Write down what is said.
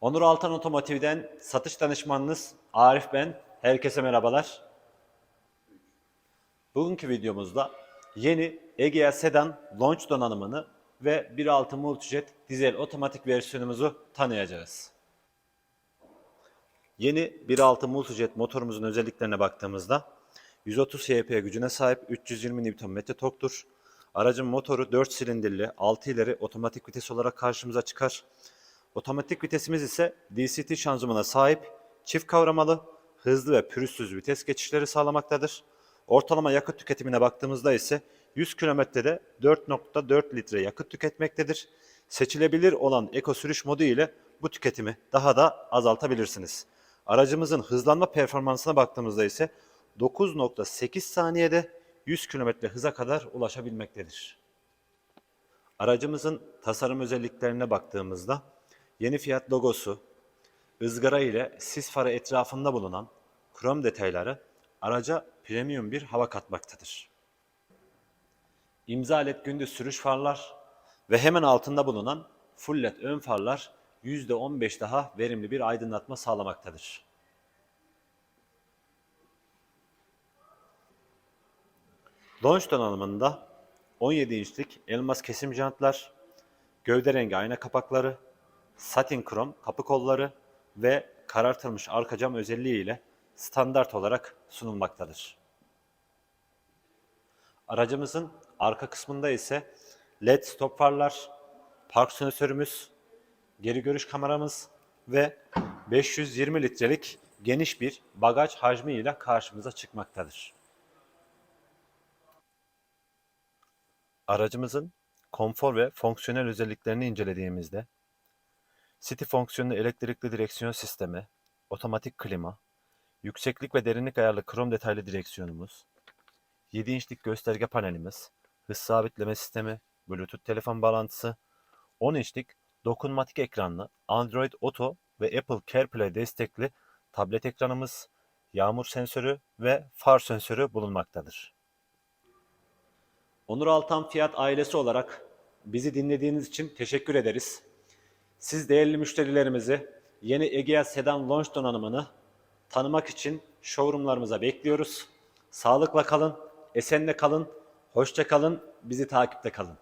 Onur Altan Otomotiv'den satış danışmanınız Arif ben. Herkese merhabalar. Bugünkü videomuzda yeni Egea Sedan Launch donanımını ve 1.6 Multijet dizel otomatik versiyonumuzu tanıyacağız. Yeni 1.6 Multijet motorumuzun özelliklerine baktığımızda 130 HP gücüne sahip 320 Nm torktur. Aracın motoru 4 silindirli 6 ileri otomatik vites olarak karşımıza çıkar. Otomatik vitesimiz ise DCT şanzımana sahip, çift kavramalı, hızlı ve pürüzsüz vites geçişleri sağlamaktadır. Ortalama yakıt tüketimine baktığımızda ise 100 kilometrede 4.4 litre yakıt tüketmektedir. Seçilebilir olan eko sürüş modu ile bu tüketimi daha da azaltabilirsiniz. Aracımızın hızlanma performansına baktığımızda ise 9.8 saniyede 100 km hıza kadar ulaşabilmektedir. Aracımızın tasarım özelliklerine baktığımızda yeni Fiat logosu, ızgara ile sis farı etrafında bulunan krom detayları araca premium bir hava katmaktadır. İmza led gündüz sürüş farlar ve hemen altında bulunan full led ön farlar %15 daha verimli bir aydınlatma sağlamaktadır. Launch donanımında 17 inçlik elmas kesim jantlar, gövde rengi ayna kapakları, satin krom kapı kolları ve karartılmış arka cam özelliği ile standart olarak sunulmaktadır. Aracımızın arka kısmında ise LED stop farlar, park sensörümüz, geri görüş kameramız ve 520 litrelik geniş bir bagaj hacmi ile karşımıza çıkmaktadır. Aracımızın konfor ve fonksiyonel özelliklerini incelediğimizde City fonksiyonlu elektrikli direksiyon sistemi, otomatik klima, yükseklik ve derinlik ayarlı krom detaylı direksiyonumuz, 7 inçlik gösterge panelimiz, hız sabitleme sistemi, Bluetooth telefon bağlantısı, 10 inçlik dokunmatik ekranlı Android Auto ve Apple CarPlay destekli tablet ekranımız, yağmur sensörü ve far sensörü bulunmaktadır. Onur Altan Fiyat ailesi olarak bizi dinlediğiniz için teşekkür ederiz. Siz değerli müşterilerimizi yeni Egea Sedan Launch donanımını tanımak için showroomlarımıza bekliyoruz. Sağlıkla kalın, esenle kalın, hoşça kalın, bizi takipte kalın.